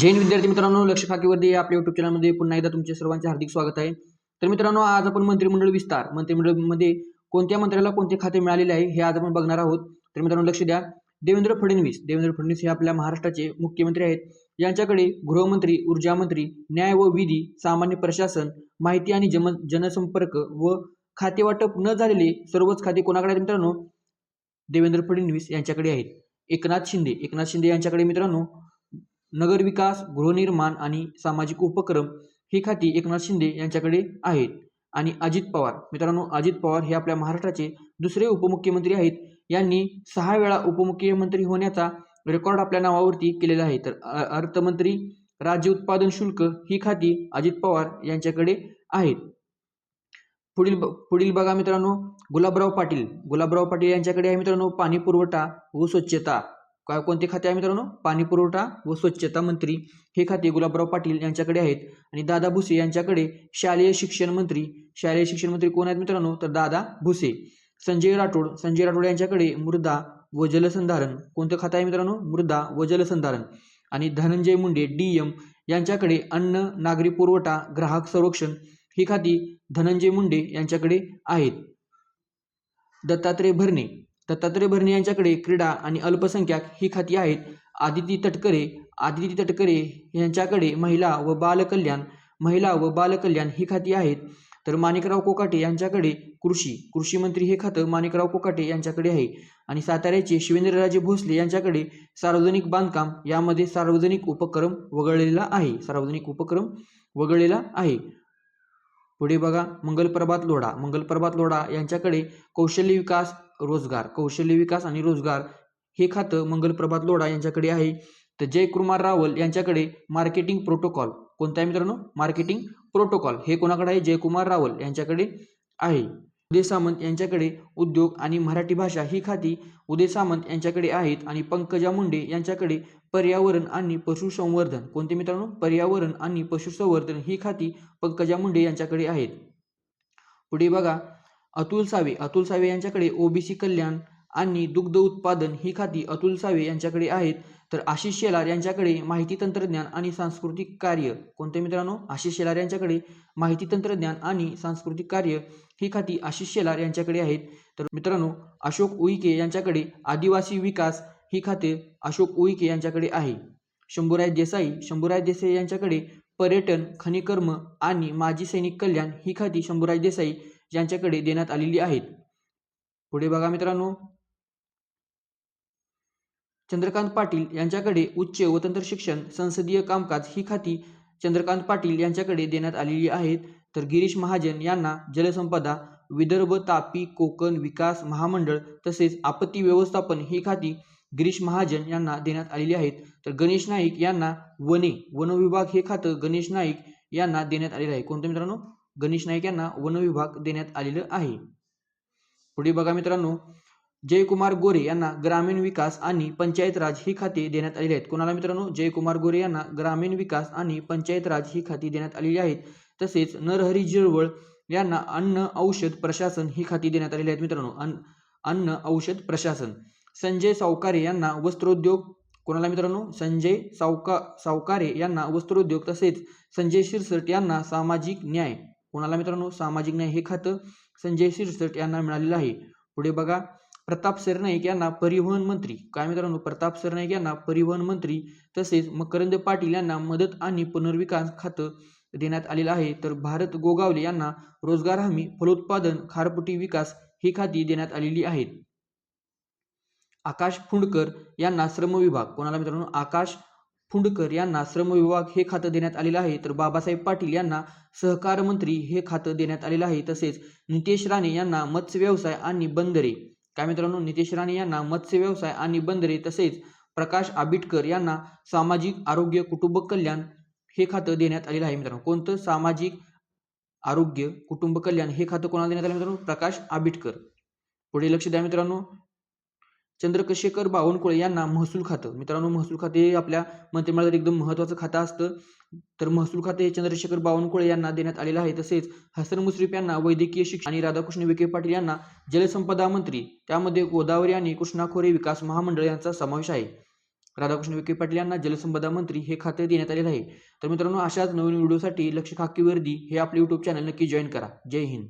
जैन विद्यार्थी मित्रांनो लक्ष फाकीवरती आपल्या युट्यूब चॅनलमध्ये पुन्हा एकदा तुमचे सर्वांचे हार्दिक स्वागत आहे. तर मित्रांनो आज आपण मंत्रिमंडळ विस्तार मंत्रिमंडळमध्ये कोणत्या मंत्र्याला कोणते खाते मिळालेले आहे हे आज आपण बघणार आहोत. तर मित्रांनो लक्ष द्या. देवेंद्र फडणवीस देवेंद्र फडणवीस हे आपल्या महाराष्ट्राचे मुख्यमंत्री आहेत. यांच्याकडे गृहमंत्री ऊर्जा मंत्री न्याय व विधी सामान्य प्रशासन माहिती आणि जम जनसंपर्क व खाते वाटप न झालेले सर्वच खाते कोणाकडे आहेत मित्रांनो? देवेंद्र फडणवीस यांच्याकडे आहेत. एकनाथ शिंदे एकनाथ शिंदे यांच्याकडे मित्रांनो नगरविकास गृहनिर्माण आणि सामाजिक उपक्रम ही खाती एकनाथ शिंदे यांच्याकडे आहेत. आणि अजित पवार. मित्रांनो अजित पवार हे आपल्या महाराष्ट्राचे दुसरे उपमुख्यमंत्री आहेत. यांनी सहा वेळा उपमुख्यमंत्री होण्याचा रेकॉर्ड आपल्या नावावरती केलेला आहे. तर अर्थमंत्री राज्य उत्पादन शुल्क ही खाती अजित पवार यांच्याकडे आहेत. पुढील ब- पुढील बघा मित्रांनो गुलाबराव पाटील. गुलाबराव पाटील यांच्याकडे आहे मित्रांनो पाणी पुरवठा व स्वच्छता. काय कोणते खाते आहे मित्रांनो? पाणी पुरवठा व स्वच्छता मंत्री. हे खाते गुलाबराव पाटील यांच्याकडे आहेत. आणि दादा भुसे यांच्याकडे शालेय शिक्षण मंत्री. शालेय शिक्षण मंत्री कोण आहेत मित्रांनो? तर दादा भुसे. संजय राठोड. संजय राठोड यांच्याकडे मृदा व जलसंधारण. कोणतं खातं आहे मित्रांनो? मृदा व जलसंधारण. आणि धनंजय मुंडे डी एम यांच्याकडे अन्न नागरी पुरवठा ग्राहक संरक्षण. ही खाती धनंजय मुंडे यांच्याकडे आहेत. दत्तात्रय भरणे. दत्तात्रय भरणे यांच्याकडे क्रीडा आणि अल्पसंख्याक ही खाती आहेत. आदिती तटकरे आदिती तटकरे यांच्याकडे महिला व बालकल्याण महिला व बालकल्याण ही खाती आहेत. तर माणिकराव कोकाटे यांच्याकडे कृषी कृषी मंत्री हे खातं माणिकराव कोकाटे यांच्याकडे आहे. आणि साताऱ्याचे शिवेंद्रराजे भोसले यांच्याकडे सार्वजनिक बांधकाम यामध्ये सार्वजनिक उपक्रम वगळलेला आहे. सार्वजनिक उपक्रम वगळलेला आहे. पुढे बघा मंगलप्रभात लोढा. मंगलप्रभात लोढा यांच्याकडे कौशल्य विकास रोजगार कौशल्य विकास आणि रोजगार हे खातं मंगलप्रभात लोढा यांच्याकडे आहे. तर जयकुमार रावल यांच्याकडे मार्केटिंग प्रोटोकॉल कोणता आहे मित्रांनो? मार्केटिंग प्रोटोकॉल हे कोणाकडे आहे? जयकुमार रावल यांच्याकडे आहे. उदय सामंत यांच्याकडे उद्योग आणि मराठी भाषा ही खाती उदय सामंत यांच्याकडे आहेत आणि पंकजा मुंडे यांच्याकडे पर्यावरण आणि पशुसंवर्धन. कोणते मित्रांनो? पर्यावरण आणि पशुसंवर्धन ही खाती पंकजा मुंडे यांच्याकडे आहेत. पुढे बघा अतुल सावे. अतुल सावे यांच्याकडे ओबीसी कल्याण आणि दुग्ध उत्पादन ही खाती अतुल सावे यांच्याकडे आहेत. तर आशिष शेलार यांच्याकडे माहिती तंत्रज्ञान आणि सांस्कृतिक कार्य. कोणते मित्रांनो? आशिष शेलार यांच्याकडे माहिती तंत्रज्ञान आणि सांस्कृतिक कार्य ही खाती आशिष शेलार यांच्याकडे आहेत. तर मित्रांनो अशोक उईके यांच्याकडे आदिवासी विकास ही खाते अशोक उईके यांच्याकडे आहे. शंभूराय देसाई. शंभूराय देसाई यांच्याकडे पर्यटन खनिकर्म आणि माजी सैनिक कल्याण ही खाती शंभूराय देसाई यांच्याकडे देण्यात आलेली आहेत. पुढे बघा मित्रांनो. चंद्रकांत पाटील यांच्याकडे उच्च व तंत्र शिक्षण संसदीय कामकाज ही खाती चंद्रकांत पाटील यांच्याकडे देण्यात आलेली आहेत. तर गिरीश महाजन यांना जलसंपदा विदर्भ तापी कोकण विकास महामंडळ तसेच आपत्ती व्यवस्थापन ही खाती गिरीश महाजन यांना देण्यात आलेली आहेत. तर गणेश नाईक यांना वने वन विभाग हे खातं गणेश नाईक यांना देण्यात आलेलं आहे. कोणतं मित्रांनो? गणेश नाईक यांना वन विभाग देण्यात आलेलं आहे. पुढे बघा मित्रांनो जयकुमार गोरे यांना ग्रामीण विकास आणि पंचायत राज ही खाती देण्यात आलेली आहेत. कोणाला मित्रांनो? जयकुमार गोरे यांना ग्रामीण विकास आणि पंचायत राज ही खाती देण्यात आलेली आहेत. तसेच नरहरी जिरवळ यांना अन्न औषध प्रशासन ही खाती देण्यात आलेली आहेत मित्रांनो. अन्न अन्न औषध प्रशासन. संजय सावकारे यांना वस्त्रोद्योग कोणाला मित्रांनो? संजय सावका सावकारे यांना वस्त्रोद्योग तसेच संजय शिरसट यांना सामाजिक न्याय. कोणाला मित्रांनो? सामाजिक न्याय हे खातं. संजय शिरसट यांना मिळालेलं आहे. पुढे बघा. प्रताप सरनाईक यांना परिवहन मंत्री. काय मित्रांनो? प्रताप सरनाईक यांना परिवहन मंत्री तसेच मकरंद पाटील यांना मदत आणि पुनर्विकास खातं देण्यात आलेलं आहे. तर भारत गोगावले यांना रोजगार हमी फलोत्पादन खारपुटी विकास ही खाती देण्यात आलेली आहेत. आकाश फुंडकर यांना श्रम विभाग. कोणाला मित्रांनो? आकाश फुंडकर यांना श्रम विभाग हे खातं देण्यात आलेलं आहे. तर बाबासाहेब पाटील यांना सहकार मंत्री हे खातं देण्यात आलेलं आहे. तसेच नितेश राणे यांना मत्स्य व्यवसाय आणि बंदरे. काय मित्रांनो नितेश राणे यांना मत्स्य व्यवसाय आणि बंदरे तसेच प्रकाश आबिटकर यांना सामाजिक आरोग्य कुटुंब कल्याण हे खातं देण्यात आलेलं आहे मित्रांनो. कोणतं? सामाजिक आरोग्य कुटुंब कल्याण हे खातं कोणाला देण्यात आलं मित्रांनो? प्रकाश आबिटकर. पुढे लक्ष द्या मित्रांनो. चंद्रशेखर बावनकुळे यांना महसूल खातं. मित्रांनो महसूल खाते हे आपल्या मंत्रिमंडळात एकदम महत्त्वाचं खातं असतं. तर महसूल खाते हे चंद्रशेखर बावनकुळे यांना देण्यात आलेलं आहे. तसेच हसन मुश्रीफ यांना वैद्यकीय शिक्षण आणि राधाकृष्ण विखे पाटील यांना जलसंपदा मंत्री त्यामध्ये गोदावरी आणि कृष्णाखोरे विकास महामंडळ यांचा समावेश आहे. राधाकृष्ण विखे पाटील यांना जलसंपदा मंत्री हे खाते देण्यात आलेलं आहे. तर मित्रांनो अशाच नवीन व्हिडिओसाठी लक्ष खाकी वर्दी हे आपले यूट्यूब चॅनल नक्की जॉईन करा. जय हिंद.